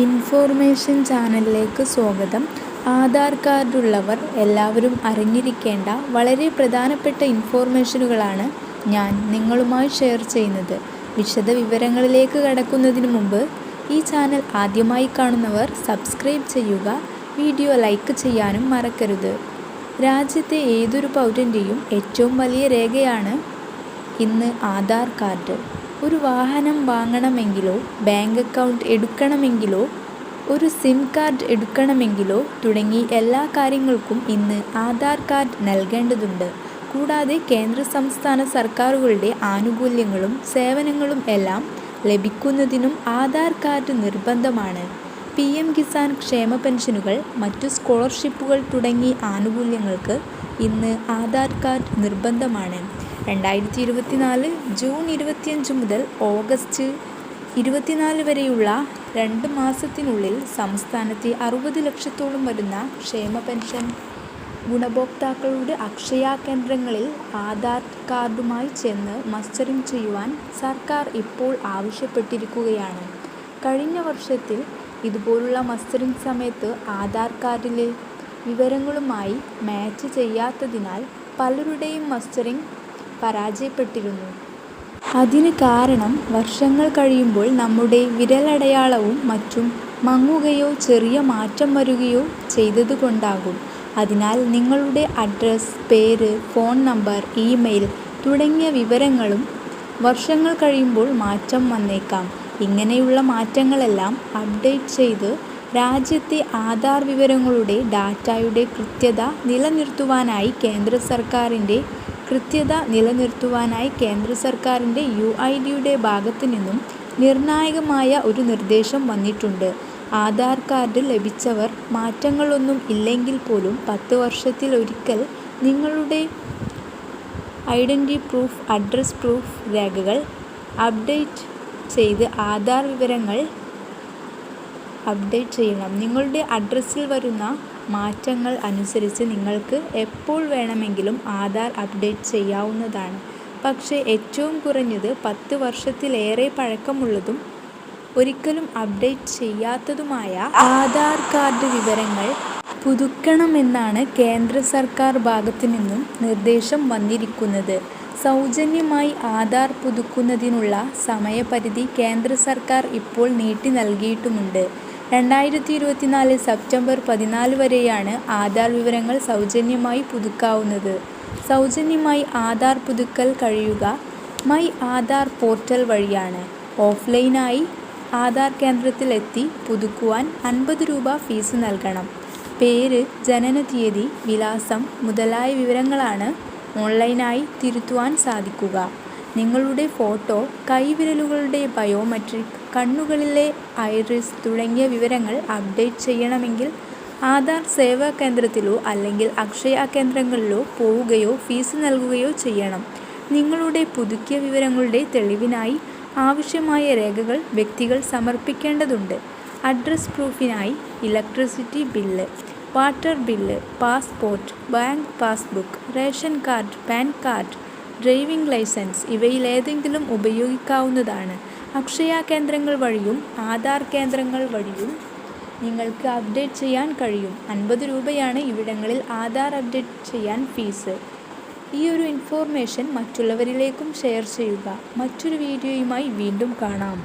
Information ചാനലിലേക്ക് സ്വാഗതം. ആധാർ കാർഡുള്ളവർ എല്ലാവരും അറിഞ്ഞിരിക്കേണ്ട വളരെ പ്രധാനപ്പെട്ട ഇൻഫോർമേഷനുകളാണ് ഞാൻ നിങ്ങളുമായി ഷെയർ ചെയ്യുന്നത്. വിശദ വിവരങ്ങളിലേക്ക് കടക്കുന്നതിന് മുമ്പ് ഈ ചാനൽ ആദ്യമായി കാണുന്നവർ സബ്സ്ക്രൈബ് ചെയ്യുക വീഡിയോ ലൈക്ക് ചെയ്യാനും മറക്കരുത്. രാജ്യത്തെ ഏതൊരു പൗരന്റെയും ഏറ്റവും വലിയ രേഖയാണ് ഇന്ന് ആധാർ കാർഡ്. ഒരു വാഹനം വാങ്ങണമെങ്കിലോ ബാങ്ക് അക്കൗണ്ട് എടുക്കണമെങ്കിലോ ഒരു സിം കാർഡ് എടുക്കണമെങ്കിലോ തുടങ്ങി എല്ലാ കാര്യങ്ങൾക്കും ഇന്ന് ആധാർ കാർഡ് നൽകേണ്ടതുണ്ട്. കൂടാതെ കേന്ദ്ര സംസ്ഥാന സർക്കാരുകളുടെ ആനുകൂല്യങ്ങളും സേവനങ്ങളും എല്ലാം ലഭിക്കുന്നതിനും ആധാർ കാർഡ് നിർബന്ധമാണ്. പി എം കിസാൻ ക്ഷേമ പെൻഷനുകൾ മറ്റു സ്കോളർഷിപ്പുകൾ തുടങ്ങി ആനുകൂല്യങ്ങൾക്ക് ഇന്ന് ആധാർ കാർഡ് നിർബന്ധമാണ്. രണ്ടായിരത്തി ഇരുപത്തിനാല് ജൂൺ ഇരുപത്തിയഞ്ച് മുതൽ ഓഗസ്റ്റ് ഇരുപത്തിനാല് വരെയുള്ള രണ്ട് മാസത്തിനുള്ളിൽ സംസ്ഥാനത്തെ അറുപത് ലക്ഷത്തോളം വരുന്ന ക്ഷേമ പെൻഷൻ ഗുണഭോക്താക്കളുടെ അക്ഷയ കേന്ദ്രങ്ങളിൽ ആധാർ കാർഡുമായി ചെന്ന് മസ്റ്ററിംഗ് ചെയ്യുവാൻ സർക്കാർ ഇപ്പോൾ ആവശ്യപ്പെട്ടിരിക്കുകയാണ്. കഴിഞ്ഞ വർഷത്തിൽ ഇതുപോലുള്ള മസ്റ്ററിംഗ് സമയത്ത് ആധാർ കാർഡിലെ വിവരങ്ങളുമായി മാച്ച് ചെയ്യാത്തതിനാൽ പലരുടെയും മസ്റ്ററിംഗ് പരാജയപ്പെട്ടിരുന്നു. അതിന് കാരണം വർഷങ്ങൾ കഴിയുമ്പോൾ നമ്മുടെ വിരലടയാളവും മറ്റും മങ്ങുകയോ ചെറിയ മാറ്റം വരുകയോ ചെയ്തതുകൊണ്ടാകും. അതിനാൽ നിങ്ങളുടെ അഡ്രസ്സ് പേര് ഫോൺ നമ്പർ ഇമെയിൽ തുടങ്ങിയ വിവരങ്ങളും വർഷങ്ങൾ കഴിയുമ്പോൾ മാറ്റം വന്നേക്കാം. ഇങ്ങനെയുള്ള മാറ്റങ്ങളെല്ലാം അപ്ഡേറ്റ് ചെയ്ത് രാജ്യത്തെ ആധാർ വിവരങ്ങളുടെ ഡാറ്റയുടെ കൃത്യത നിലനിർത്തുവാനായി കേന്ദ്ര സർക്കാരിന്റെ കൃത്യത നിലനിർത്തുവാനായി കേന്ദ്ര സർക്കാരിന്റെ യു ഐ ഡിയുടെ ഭാഗത്തു നിന്നും നിർണായകമായ ഒരു നിർദ്ദേശം വന്നിട്ടുണ്ട്. ആധാർ കാർഡ് ലഭിച്ചവർ മാറ്റങ്ങളൊന്നും ഇല്ലെങ്കിൽ പോലും പത്ത് വർഷത്തിലൊരിക്കൽ നിങ്ങളുടെ ഐഡന്റി പ്രൂഫ് അഡ്രസ് പ്രൂഫ് രേഖകൾ അപ്ഡേറ്റ് ചെയ്ത് ആധാർ വിവരങ്ങൾ അപ്ഡേറ്റ് ചെയ്യണം നിങ്ങളുടെ അഡ്രസ്സിൽ വരുന്ന മാറ്റങ്ങൾ അനുസരിച്ച് നിങ്ങൾക്ക് എപ്പോൾ വേണമെങ്കിലും ആധാർ അപ്ഡേറ്റ് ചെയ്യാവുന്നതാണ്. പക്ഷേ ഏറ്റവും കുറഞ്ഞത് പത്ത് വർഷത്തിലേറെ പഴക്കമുള്ളതും ഒരിക്കലും അപ്ഡേറ്റ് ചെയ്യാത്തതുമായ ആധാർ കാർഡ് വിവരങ്ങൾ പുതുക്കണമെന്നാണ് കേന്ദ്ര സർക്കാർ ഭാഗത്തു നിന്നും നിർദ്ദേശം വന്നിരിക്കുന്നത്. സൗജന്യമായി ആധാർ പുതുക്കുന്നതിനുള്ള സമയപരിധി കേന്ദ്ര സർക്കാർ ഇപ്പോൾ നീട്ടി നൽകിയിട്ടുമുണ്ട്. രണ്ടായിരത്തി ഇരുപത്തിനാല് സെപ്റ്റംബർ പതിനാല് വരെയാണ് ആധാർ വിവരങ്ങൾ സൗജന്യമായി പുതുക്കാവുന്നത്. സൗജന്യമായി ആധാർ പുതുക്കൽ കഴിയുക മൈ ആധാർ പോർട്ടൽ വഴിയാണ്. ഓഫ്ലൈനായി ആധാർ കേന്ദ്രത്തിലെത്തി പുതുക്കുവാൻ അൻപത് രൂപ ഫീസ് നൽകണം. പേര് ജനന ജനനതീയതി വിലാസം മുതലായ വിവരങ്ങളാണ് ഓൺലൈനായി തിരുത്തുവാൻ സാധിക്കുക. നിങ്ങളുടെ ഫോട്ടോ കൈവിരലുകളുടെ ബയോമെട്രിക് കണ്ണുകളിലെ ഐറിസ് തുടങ്ങിയ വിവരങ്ങൾ അപ്ഡേറ്റ് ചെയ്യണമെങ്കിൽ ആധാർ സേവാ കേന്ദ്രത്തിലോ അല്ലെങ്കിൽ അക്ഷയ കേന്ദ്രങ്ങളിലോ പോവുകയോ ഫീസ് നൽകുകയോ ചെയ്യണം. നിങ്ങളുടെ പുതുക്കിയ വിവരങ്ങളുടെ തെളിവിനായി ആവശ്യമായ രേഖകൾ വ്യക്തികൾ സമർപ്പിക്കേണ്ടതുണ്ട്. Address പ്രൂഫിനായി electricity bill water bill passport bank passbook ration card PAN card driving licence ഇവയിലേതെങ്കിലും ഉപയോഗിക്കാവുന്നതാണ്. അക്ഷയ കേന്ദ്രങ്ങൾ വഴിയും ആധാർ കേന്ദ്രങ്ങൾ വഴിയും നിങ്ങൾക്ക് അപ്ഡേറ്റ് ചെയ്യാൻ കഴിയും. അൻപത് രൂപയാണ് ഇവിടങ്ങളിൽ ആധാർ അപ്ഡേറ്റ് ചെയ്യാൻ ഫീസ് ഈ ഒരു ഇൻഫോർമേഷൻ മറ്റുള്ളവരിലേക്കും ഷെയർ ചെയ്യുക. മറ്റൊരു വീഡിയോയുമായി വീണ്ടും കാണാം.